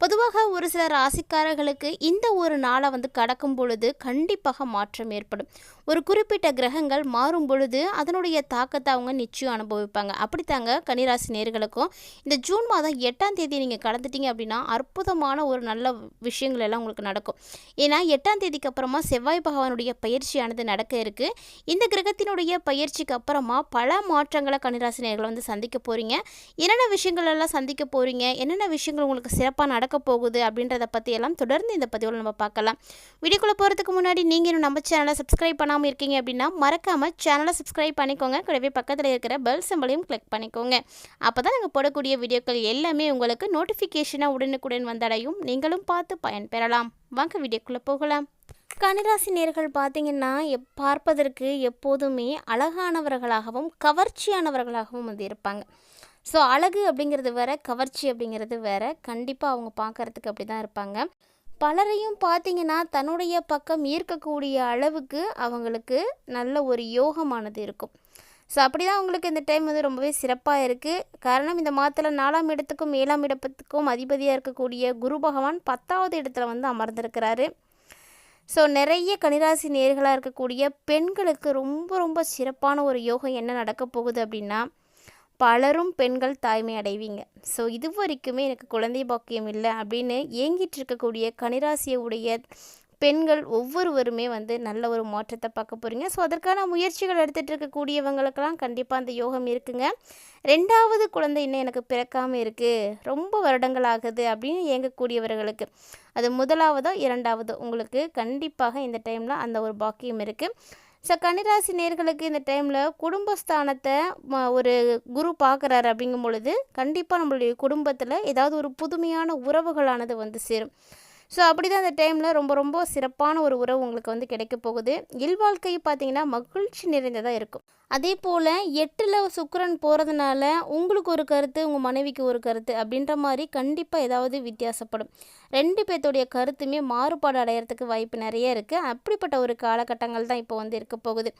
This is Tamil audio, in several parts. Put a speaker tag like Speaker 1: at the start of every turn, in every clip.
Speaker 1: பொதுவாக ஒரு சில ராசிக்காரர்களுக்கு இந்த ஒரு நாளை வந்து கடக்கும் பொழுது கண்டிப்பாக மாற்றம் ஏற்படும். ஒரு குறிப்பிட்ட கிரகங்கள் மாறும் பொழுது அதனுடைய தாக்கத்தை அவங்க நிச்சயம் அனுபவிப்பாங்க. அப்படித்தாங்க கன்னிராசி நேர்களுக்கும். இந்த ஜூன் மாதம் எட்டாம் தேதி நீங்கள் கடந்துட்டீங்க அப்படின்னா அற்புதமான ஒரு நல்ல விஷயங்கள் எல்லாம் உங்களுக்கு நடக்கும். ஏன்னா எட்டாம் தேதிக்கு அப்புறமா செவ்வாய் பகவானுடைய பயிற்சியானது நடக்க இருக்குது இந்த கிரகத்தினுடைய பயிற்சிக்கு அப்புறமா பல மாற்றங்களை கன்னிராசி நேர்களை வந்து சந்திக்க போகிறீங்க என்னென்ன விஷயங்கள் எல்லாம் சந்திக்க போகிறீங்க என்னென்ன விஷயங்கள் உங்களுக்கு சிறப்பாக நடக்கும் நடக்க போகுது அப்படின்றத பற்றி எல்லாம் தொடர்ந்து இந்த பதிவில் நம்ம பார்க்கலாம். வீடியோக்குள்ளே போகிறதுக்கு முன்னாடி நீங்கள் இன்னும் நம்ம சேனலை சப்ஸ்கிரைப் பண்ணாமல் இருக்கீங்க அப்படின்னா மறக்காமல் சேனலை சப்ஸ்கிரைப் பண்ணிக்கோங்க. கூடவே பக்கத்தில் இருக்கிற பெல் சிம்பளையும் கிளிக் பண்ணிக்கோங்க. அப்போ தான் நாங்கள் போடக்கூடிய வீடியோக்கள் எல்லாமே உங்களுக்கு நோட்டிஃபிகேஷனாக உடனுக்குடன் வந்தடையும். நீங்களும் பார்த்து பயன்பெறலாம் வாங்க வீடியோக்குள்ளே போகலாம். கனிராசி நேர்கள் பார்த்தீங்கன்னா எப் பார்ப்பதற்கு எப்போதுமே அழகானவர்களாகவும் கவர்ச்சியானவர்களாகவும் வந்து இருப்பாங்க. ஸோ அழகு அப்படிங்கிறது வேற கவர்ச்சி அப்படிங்கிறது வேற. கண்டிப்பாக அவங்க பார்க்கறதுக்கு அப்படி தான் இருப்பாங்க. பலரையும் பார்த்தீங்கன்னா தன்னுடைய பக்கம் ஈர்க்கக்கூடிய அளவுக்கு அவங்களுக்கு நல்ல ஒரு யோகமானது இருக்கும். ஸோ அப்படி தான் அவங்களுக்கு இந்த டைம் வந்து ரொம்பவே சிறப்பாக இருக்குது காரணம் இந்த மாதத்தில் நாலாம் இடத்துக்கும் ஏழாம் இடத்துக்கும் அதிபதியாக இருக்கக்கூடிய குரு பகவான் பத்தாவது இடத்துல வந்து அமர்ந்திருக்கிறாரு. ஸோ நிறைய கனிராசி நேர்களாக இருக்கக்கூடிய பெண்களுக்கு ரொம்ப ரொம்ப சிறப்பான ஒரு யோகம் என்ன நடக்க போகுது அப்படின்னா பலரும் பெண்கள் தாய்மை அடைவீங்க. ஸோ இது வரைக்குமே எனக்கு குழந்தை பாக்கியம் இல்லை அப்படின்னு ஏங்கிட்டு இருக்கக்கூடிய கனிராசியை உடைய பெண்கள் ஒவ்வொருவருமே வந்து நல்ல ஒரு மாற்றத்தை பார்க்க போகிறீங்க ஸோ அதற்கான முயற்சிகள் எடுத்துகிட்டு இருக்கக்கூடியவங்களுக்கெல்லாம் கண்டிப்பாக அந்த யோகம் இருக்குங்க. ரெண்டாவது குழந்தை இன்னும் எனக்கு பிறக்காமல் இருக்குது ரொம்ப வருடங்கள் ஆகுது அப்படின்னு ஏங்கக்கூடியவர்களுக்கு. அது முதலாவதோ இரண்டாவதோ? உங்களுக்கு கண்டிப்பாக இந்த டைமில் அந்த ஒரு பாக்கியம் இருக்குது ஸோ கன்னிராசி நேர்களுக்கு இந்த டைமில் குடும்பஸ்தானத்தை ம- ஒரு குரு பார்க்குறாரு அப்படிங்கும் பொழுது கண்டிப்பாக நம்மளுடைய குடும்பத்தில் ஏதாவது ஒரு புதுமையான உறவுகளானது வந்து சேரும். ஸோ அப்படி தான் அந்த டைமில் ரொம்ப ரொம்ப சிறப்பான ஒரு உறவு உங்களுக்கு வந்து கிடைக்க போகுது. இல்வாழ்க்கை பார்த்தீங்கன்னா மகிழ்ச்சி நிறைந்ததாக இருக்கும். அதே போல் எட்டில் சுக்கரன் போகிறதுனால உங்களுக்கு ஒரு கருத்து உங்கள் மனைவிக்கு ஒரு கருத்து அப்படின்ற மாதிரி கண்டிப்பாக ஏதாவது வித்தியாசப்படும். ரெண்டு பேர்த்தோடைய கருத்துமே மாறுபாடு அடையிறதுக்கு வாய்ப்பு நிறைய இருக்குது அப்படிப்பட்ட ஒரு காலகட்டங்கள் தான் இப்போ வந்து இருக்க போகுது.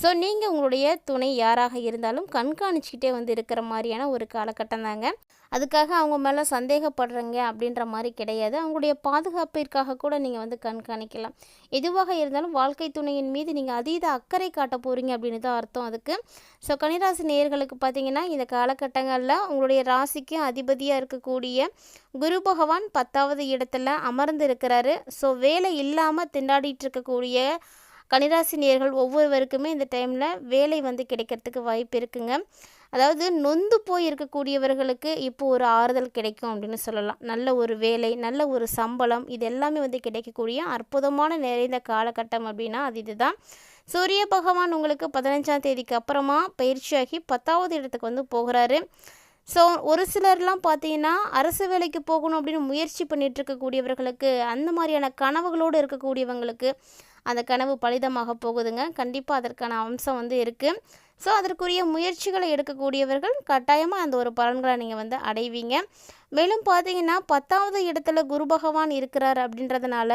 Speaker 1: ஸோ நீங்கள் உங்களுடைய துணை யாராக இருந்தாலும் கண்காணிச்சிக்கிட்டே வந்து இருக்கிற மாதிரியான ஒரு காலகட்டம் தாங்க. அதுக்காக அவங்க மேலே சந்தேகப்படுறீங்க அப்படின்ற மாதிரி கிடையாது. அவங்களுடைய பாதுகாப்பிற்காக கூட நீங்கள் வந்து கண்காணிக்கலாம். எதுவாக இருந்தாலும் வாழ்க்கை துணையின் மீது நீங்கள் அதீத அக்கறை காட்ட போகிறீங்க அப்படின்னு தான் அர்த்தம். அதுக்கு ஸோ கன்னிராசி நேயர்களுக்கு பார்த்தீங்கன்னா இந்த காலகட்டங்களில் உங்களுடைய ராசிக்கு அதிபதியாக இருக்கக்கூடிய குரு பகவான் பத்தாவது இடத்துல அமர்ந்து இருக்கிறாரு ஸோ வேலை இல்லாமல் திண்டாடிட்டு இருக்கக்கூடிய கன்னிராசி ஒவ்வொருவருக்குமே இந்த டைமில் வேலை வந்து கிடைக்கிறதுக்கு வாய்ப்பு இருக்குங்க. அதாவது நொந்து போய் இருக்கக்கூடியவர்களுக்கு இப்போ ஒரு ஆறுதல் கிடைக்கும் அப்படின்னு சொல்லலாம். நல்ல ஒரு வேலை நல்ல ஒரு சம்பளம் இது எல்லாமே வந்து கிடைக்கக்கூடிய அற்புதமான நிறைந்த காலகட்டம் அப்படின்னா அது இதுதான். சூரிய பகவான் உங்களுக்கு பதினஞ்சாம் தேதிக்கு அப்புறமா பயிற்சியாகி பத்தாவது இடத்துக்கு வந்து போகிறாரு. ஸோ ஒரு சிலர்லாம் பார்த்தீங்கன்னா அரசு வேலைக்கு போகணும் அப்படின்னு முயற்சி பண்ணிட்டு இருக்கக்கூடியவர்களுக்கு அந்த மாதிரியான கனவுகளோடு இருக்கக்கூடியவங்களுக்கு அந்த கனவு பலிதமாக போகுதுங்க. கண்டிப்பாக அதற்கான அம்சம் வந்து இருக்குது ஸோ அதற்குரிய முயற்சிகளை எடுக்கக்கூடியவர்கள் கட்டாயமாக அந்த ஒரு பலன்களை நீங்கள் வந்து அடைவீங்க. மேலும் பார்த்தீங்கன்னா பத்தாவது இடத்துல குரு பகவான் இருக்கிறார் அப்படின்றதுனால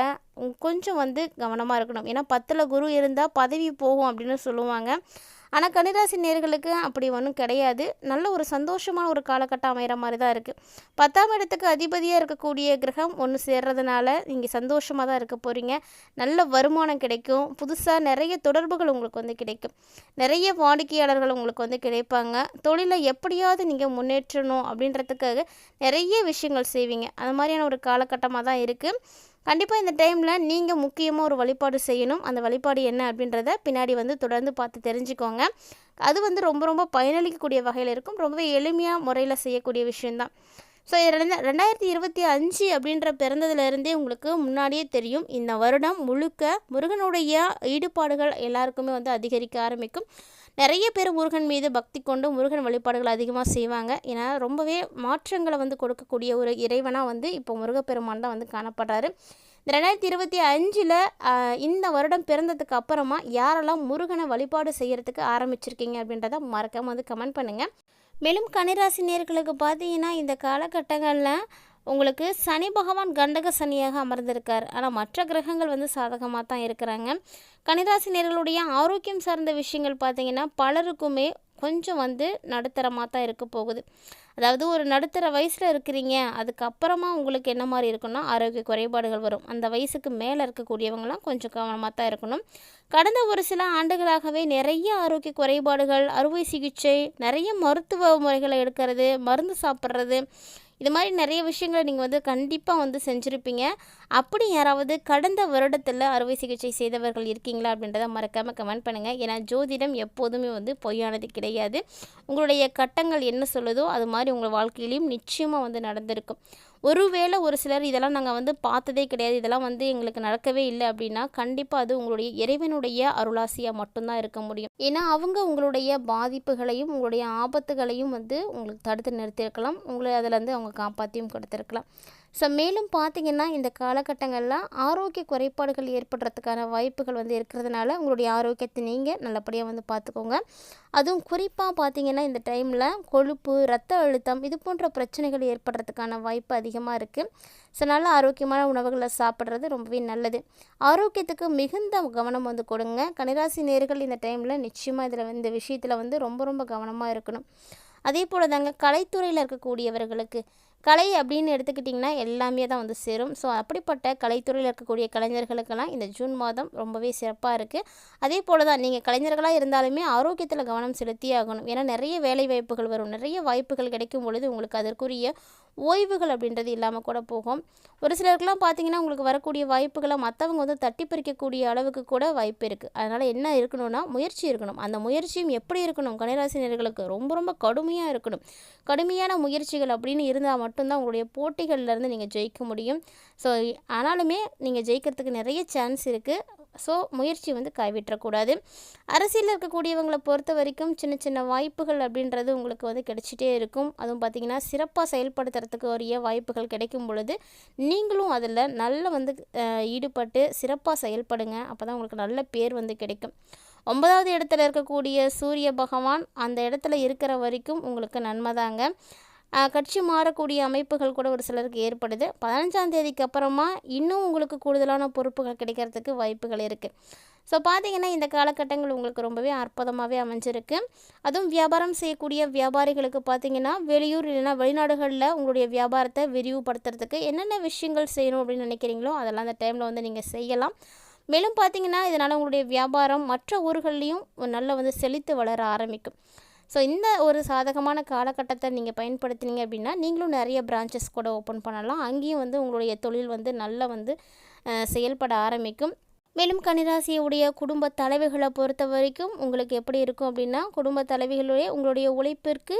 Speaker 1: கொஞ்சம் வந்து கவனமாக இருக்கணும். ஏன்னா பத்தில் குரு இருந்தால் பதவி போகும் அப்படின்னு சொல்லுவாங்க. ஆனால் கன்னிராசி நேர்களுக்கு அப்படி ஒன்றும் கிடையாது. நல்ல ஒரு சந்தோஷமான ஒரு காலகட்டம் அமைகிற மாதிரி தான் இருக்குது பத்தாம் இடத்துக்கு அதிபதியாக இருக்கக்கூடிய கிரகம் ஒன்று சேர்றதுனால நீங்கள் சந்தோஷமாக தான் இருக்க போகிறீங்க நல்ல வருமானம் கிடைக்கும். புதுசாக நிறைய தொடர்புகள் உங்களுக்கு வந்து கிடைக்கும். நிறைய வாடிக்கையாளர்கள் உங்களுக்கு வந்து கிடைப்பாங்க. தொழிலை எப்படியாவது நீங்கள் முன்னேற்றணும் அப்படின்றதுக்காக நிறைய விஷயங்கள் செய்வீங்க. அந்த மாதிரியான ஒரு காலகட்டமாக தான் இருக்குது கண்டிப்பாக இந்த டைமில் நீங்கள் முக்கியமாக ஒரு வழிபாடு செய்யணும். அந்த வழிபாடு என்ன அப்படின்றத பின்னாடி வந்து தொடர்ந்து பார்த்து தெரிஞ்சுக்கோங்க. அது வந்து ரொம்ப ரொம்ப பயனளிக்கக்கூடிய வகையில் இருக்கும். ரொம்பவே எளிமையாக முறையில் செய்யக்கூடிய விஷயந்தான் ஸோ ரெண்டு ரெண்டாயிரத்தி இருபத்தி அஞ்சு அப்படின்ற பிறந்ததுலேருந்தே உங்களுக்கு முன்னாடியே தெரியும். இந்த வருடம் முழுக்க முருகனுடைய ஈடுபாடுகள் எல்லாருக்குமே வந்து அதிகரிக்க ஆரம்பிக்கும். நிறைய பேர் முருகன் மீது பக்தி கொண்டு முருகன் வழிபாடுகள் அதிகமாக செய்வாங்க. ஏன்னா ரொம்பவே மாற்றங்களை வந்து கொடுக்கக்கூடிய ஒரு இறைவனாக வந்து இப்போ முருகப்பெருமான் தான் வந்து காணப்படுறாரு. இந்த ரெண்டாயிரத்தி இருபத்தி அஞ்சில் இந்த வருடம் பிறந்ததுக்கு அப்புறமா யாரெல்லாம் முருகனை வழிபாடு செய்கிறதுக்கு ஆரம்பிச்சிருக்கீங்க அப்படின்றத மறக்காமல் வந்து கமெண்ட் பண்ணுங்கள் மேலும் கன்னிராசி நேர்களுக்கு பார்த்தீங்கன்னா இந்த காலகட்டங்களில் உங்களுக்கு சனி பகவான் கண்டக சனியாக அமர்ந்திருக்கார். ஆனால் மற்ற கிரகங்கள் வந்து சாதகமாக தான் இருக்கிறாங்க. கன்னிராசி நேர்களுடைய ஆரோக்கியம் சார்ந்த விஷயங்கள் பார்த்தீங்கன்னா பலருக்குமே கொஞ்சம் வந்து நடுத்தரமாக தான் இருக்க போகுது. அதாவது ஒரு நடுத்தர வயசில் இருக்கிறீங்க அதுக்கப்புறமா உங்களுக்கு என்ன மாதிரி இருக்குன்னா ஆரோக்கிய குறைபாடுகள் வரும். அந்த வயசுக்கு மேலே இருக்கக்கூடியவங்களாம் கொஞ்சம் கவனமாக தான் இருக்கணும். கடந்த ஒரு சில ஆண்டுகளாகவே நிறைய ஆரோக்கிய குறைபாடுகள் அறுவை சிகிச்சை நிறைய மருத்துவ முறைகளை எடுக்கிறது மருந்து சாப்பிட்றது இது மாதிரி நிறைய விஷயங்களை நீங்கள் வந்து கண்டிப்பாக வந்து செஞ்சுருப்பீங்க. அப்படி யாராவது கடந்த வருடத்தில் அறுவை சிகிச்சை செய்தவர்கள் இருக்கீங்களா அப்படின்றத மறக்காமல் கமெண்ட் பண்ணுங்கள் ஏன்னா ஜோதிடம் எப்போதுமே வந்து பொய்யானது கிடையாது. உங்களுடைய கட்டங்கள் என்ன சொல்லுதோ அது மாதிரி உங்கள் வாழ்க்கையிலையும் நிச்சயமாக வந்து நடந்திருக்கும். ஒருவேளை ஒரு சிலர் இதெல்லாம் நாங்கள் வந்து பார்த்ததே கிடையாது. இதெல்லாம் வந்து எங்களுக்கு நடக்கவே இல்லை அப்படின்னா கண்டிப்பாக அது உங்களுடைய இறைவனுடைய அருளாசியாக மட்டும்தான் இருக்க முடியும். ஏன்னா அவங்க உங்களுடைய பாதிப்புகளையும் உங்களுடைய ஆபத்துகளையும் வந்து உங்களுக்கு தடுத்து நிறுத்தியிருக்கலாம். உங்களை அதிலேருந்து அவங்க காப்பாற்றியும் கொடுத்துருக்கலாம். ஸோ மேலும் பார்த்தீங்கன்னா இந்த காலகட்டங்களில் ஆரோக்கிய குறைபாடுகள் ஏற்படுறதுக்கான வாய்ப்புகள் வந்து இருக்கிறதுனால உங்களுடைய ஆரோக்கியத்தை நீங்கள் நல்லபடியாக வந்து பார்த்துக்கோங்க அதுவும் குறிப்பாக பார்த்தீங்கன்னா இந்த டைமில் கொழுப்பு ரத்த அழுத்தம் இது போன்ற பிரச்சனைகள் ஏற்படுறதுக்கான வாய்ப்பு அதிகமாக இருக்குது ஸோ நல்ல ஆரோக்கியமான உணவுகளை சாப்பிட்றது ரொம்பவே நல்லது. ஆரோக்கியத்துக்கு மிகுந்த கவனம் வந்து கொடுங்க. கனிராசி நேர்கள் இந்த டைமில் நிச்சயமாக இதில் இந்த விஷயத்தில் வந்து ரொம்ப ரொம்ப கவனமாக இருக்கணும். அதே போல் தாங்க கலைத்துறையில் இருக்கக்கூடியவர்களுக்கு கலை அப்படின்னு எடுத்துக்கிட்டிங்கன்னா எல்லாமே தான் வந்து சேரும். ஸோ அப்படிப்பட்ட கலைத்துறையில் இருக்கக்கூடிய கலைஞர்களுக்கெல்லாம் இந்த ஜூன் மாதம் ரொம்பவே சிறப்பாக இருக்குது அதே போல் தான் நீங்கள் கலைஞர்களாக இருந்தாலுமே ஆரோக்கியத்தில் கவனம் செலுத்தியே ஆகணும். ஏன்னா நிறைய வேலை வாய்ப்புகள் வரும். நிறைய வாய்ப்புகள் கிடைக்கும் பொழுது உங்களுக்கு அதற்குரிய ஓய்வுகள் அப்படின்றது இல்லாமல் கூட போகும். ஒரு சிலருக்குலாம் பார்த்தீங்கன்னா உங்களுக்கு வரக்கூடிய வாய்ப்புகளை மற்றவங்க வந்து தட்டி பறிக்கக்கூடிய அளவுக்கு கூட வாய்ப்பு இருக்குது அதனால் என்ன இருக்கணும்னா முயற்சி இருக்கணும். அந்த முயற்சியும் எப்படி இருக்கணும்? கணிராசினியர்களுக்கு ரொம்ப ரொம்ப கடுமையாக இருக்கணும். கடுமையான முயற்சிகள் அப்படின்னு இருந்தால் மட்டும்தான் உங்களுடைய போட்டிகள்லேருந்து நீங்கள் ஜெயிக்க முடியும். ஸோ ஆனாலுமே நீங்கள் ஜெயிக்கிறதுக்கு நிறைய சான்ஸ் இருக்குது ஸோ முயற்சி வந்து கைவிட்டக்கூடாது. அரசியலில் இருக்கக்கூடியவங்களை பொறுத்த வரைக்கும் சின்ன சின்ன வாய்ப்புகள் அப்படின்றது உங்களுக்கு வந்து கிடைச்சிட்டே இருக்கும். அதுவும் பார்த்திங்கன்னா சிறப்பாக செயல்படுத்துறதுக்கு உரிய வாய்ப்புகள் கிடைக்கும் பொழுது நீங்களும் அதில் நல்ல வந்து ஈடுபட்டு சிறப்பாக செயல்படுங்க. அப்போ தான் உங்களுக்கு நல்ல பேர் வந்து கிடைக்கும். ஒன்பதாவது இடத்துல இருக்கக்கூடிய சூரிய பகவான் அந்த இடத்துல இருக்கிற வரைக்கும் உங்களுக்கு நன்மை தாங்க. கட்சி மாறக்கூடிய அமைப்புகள் கூட ஒரு சிலருக்கு ஏற்படுது. பதினஞ்சாம் தேதிக்கு அப்புறமா இன்னும் உங்களுக்கு கூடுதலான பொறுப்புகள் கிடைக்கிறதுக்கு வாய்ப்புகள் இருக்குது ஸோ பார்த்தீங்கன்னா இந்த காலகட்டங்கள் உங்களுக்கு ரொம்பவே அற்புதமாகவே அமைஞ்சிருக்கு. அதுவும் வியாபாரம் செய்யக்கூடிய வியாபாரிகளுக்கு பார்த்தீங்கன்னா வெளியூர் இல்லைன்னா வெளிநாடுகளில் உங்களுடைய வியாபாரத்தை விரிவுபடுத்துறதுக்கு என்னென்ன விஷயங்கள் செய்யணும் அப்படின்னு நினைக்கிறீங்களோ அதெல்லாம் அந்த டைமில் வந்து நீங்கள் செய்யலாம். மேலும் பார்த்தீங்கன்னா இதனால் உங்களுடைய வியாபாரம் மற்ற ஊர்கள்லேயும் நல்லா வந்து செழித்து வளர ஆரம்பிக்கும். ஸோ இந்த ஒரு சாதகமான காலகட்டத்தை நீங்கள் பயன்படுத்தினீங்க அப்படின்னா நீங்களும் நிறைய பிரான்ச்சஸ் கூட ஓப்பன் பண்ணலாம். அங்கேயும் வந்து உங்களுடைய தொழில் வந்து நல்லா வந்து செயல்பட ஆரம்பிக்கும். மேலும் கன்னிராசியுடைய குடும்ப தலைவிகளை பொறுத்த வரைக்கும் உங்களுக்கு எப்படி இருக்கும் அப்படின்னா குடும்ப தலைவிகளுடைய உங்களுடைய உழைப்பிற்கு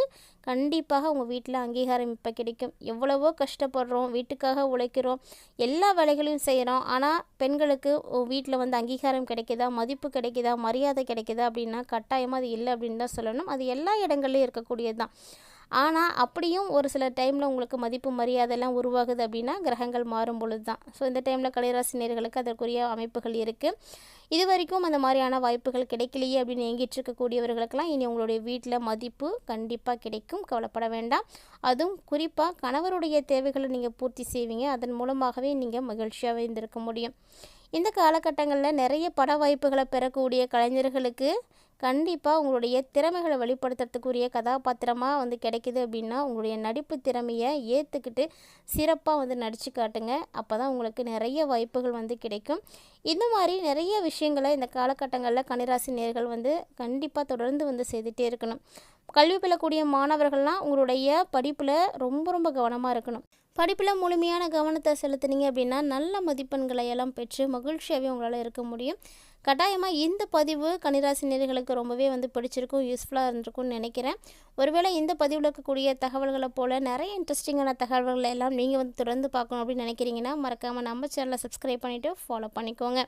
Speaker 1: கண்டிப்பாக உங்கள் வீட்டில் அங்கீகாரம் இப்போ கிடைக்கும். எவ்வளவோ கஷ்டப்படுறோம் வீட்டுக்காக உழைக்கிறோம் எல்லா வேலைகளையும் செய்கிறோம் ஆனால் பெண்களுக்கு வீட்டில் வந்து அங்கீகாரம் கிடைக்குதா மதிப்பு கிடைக்குதா மரியாதை கிடைக்குதா அப்படின்னா கட்டாயமாக அது இல்லை அப்படின்னு தான் சொல்லணும். அது எல்லா இடங்கள்லையும் இருக்கக்கூடியது தான் ஆனால் அப்படியும் ஒரு சில டைமில் உங்களுக்கு மதிப்பு மரியாதைலாம் உருவாகுது அப்படின்னா கிரகங்கள் மாறும் பொழுது தான் ஸோ இந்த டைமில் கலைராசினியர்களுக்கு அதற்குரிய அமைப்புகள் இருக்குது இது வரைக்கும் அந்த மாதிரியான வாய்ப்புகள் கிடைக்கலையே அப்படின்னு ஏங்கிட்டு இருக்கக்கூடியவர்களுக்கெல்லாம் இனி உங்களுடைய வீட்டில் மதிப்பு கண்டிப்பாக கிடைக்கும். கவலைப்பட வேண்டாம். அதுவும் குறிப்பாக கணவருடைய தேவைகளை நீங்கள் பூர்த்தி செய்வீங்க. அதன் மூலமாகவே நீங்கள் மகிழ்ச்சியாக இருந்திருக்க முடியும். இந்த காலகட்டங்களில் நிறைய பட வாய்ப்புகளை பெறக்கூடிய கலைஞர்களுக்கு கண்டிப்பாக உங்களுடைய திறமைகளை வெளிப்படுத்துறதுக்குரிய கதாபாத்திரமாக வந்து கிடைக்கிது அப்படின்னா உங்களுடைய நடிப்பு திறமையை ஏற்றுக்கிட்டு சிறப்பாக வந்து நடித்து காட்டுங்க. அப்போ தான் உங்களுக்கு நிறைய வாய்ப்புகள் வந்து கிடைக்கும். இந்த மாதிரி நிறைய விஷயங்களை இந்த காலகட்டங்களில் கனிராசி நேர்கள் வந்து கண்டிப்பாக தொடர்ந்து வந்து செய்துகிட்டே இருக்கணும். கல்வி பெறக்கூடிய மாணவர்கள்லாம் உங்களுடைய படிப்பில் ரொம்ப ரொம்ப கவனமாக இருக்கணும். படிப்பில் முழுமையான கவனத்தை செலுத்துனீங்க அப்படின்னா நல்ல மதிப்பெண்களை எல்லாம் பெற்று மகிழ்ச்சியாகவே உங்களால் இருக்க முடியும். கட்டாயமாக இந்த பதிவு கன்னிராசினியர்களுக்கு ரொம்பவே வந்து பிடிச்சிருக்கும் யூஸ்ஃபுல்லாக இருந்திருக்கும்னு நினைக்கிறேன். ஒருவேளை இந்த பதிவில் இருக்கக்கூடிய தகவல்களை போல் நிறைய இன்ட்ரெஸ்டிங்கான தகவல்களை எல்லாம் நீங்கள் வந்து தொடர்ந்து பார்க்கணும் அப்படின்னு நினைக்கிறீங்கன்னா மறக்காமல் நம்ம சேனலை சப்ஸ்கிரைப் பண்ணிவிட்டு ஃபாலோ பண்ணிக்கோங்க.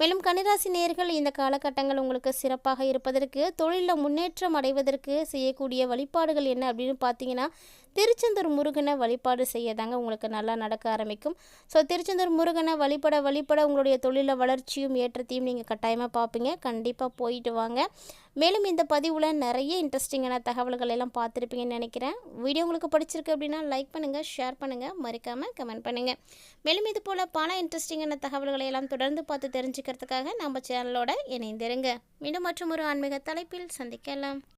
Speaker 1: மேலும் கன்னிராசி நேர்கள் இந்த காலகட்டங்கள் உங்களுக்கு சிறப்பாக இருப்பதற்கு தொழிலில் முன்னேற்றம் அடைவதற்கு செய்யக்கூடிய வழிபாடுகள் என்ன அப்படின்னு பார்த்தீங்கன்னா திருச்செந்தூர் முருகனை வழிபாடு செய்ய தாங்க உங்களுக்கு நல்லா நடக்க ஆரம்பிக்கும். ஸோ திருச்செந்தூர் முருகனை வழிபட வழிபட உங்களுடைய தொழிலில் வளர்ச்சியும் ஏற்றத்தையும் நீங்கள் கட்டாயமாக பார்ப்பீங்க கண்டிப்பாக போயிட்டு வாங்க. மேலும் இந்த பதிவில் நிறைய இன்ட்ரெஸ்டிங்கான தகவல்கள் எல்லாம் பார்த்துருப்பீங்கன்னு நினைக்கிறேன். வீடியோ உங்களுக்கு பிடிச்சிருக்கு அப்படின்னா லைக் பண்ணுங்கள் ஷேர் பண்ணுங்கள் மறக்காமல் கமெண்ட் பண்ணுங்கள் மேலும் இது போல் பல இன்ட்ரெஸ்டிங்கான தகவல்களை எல்லாம் தொடர்ந்து பார்த்து தெரிஞ்சுக்கிறதுக்காக நம்ம சேனலோட இணைந்திருங்க. மீண்டும் மற்றும் ஒரு ஆன்மீக தலைப்பில் சந்திக்கலாம்.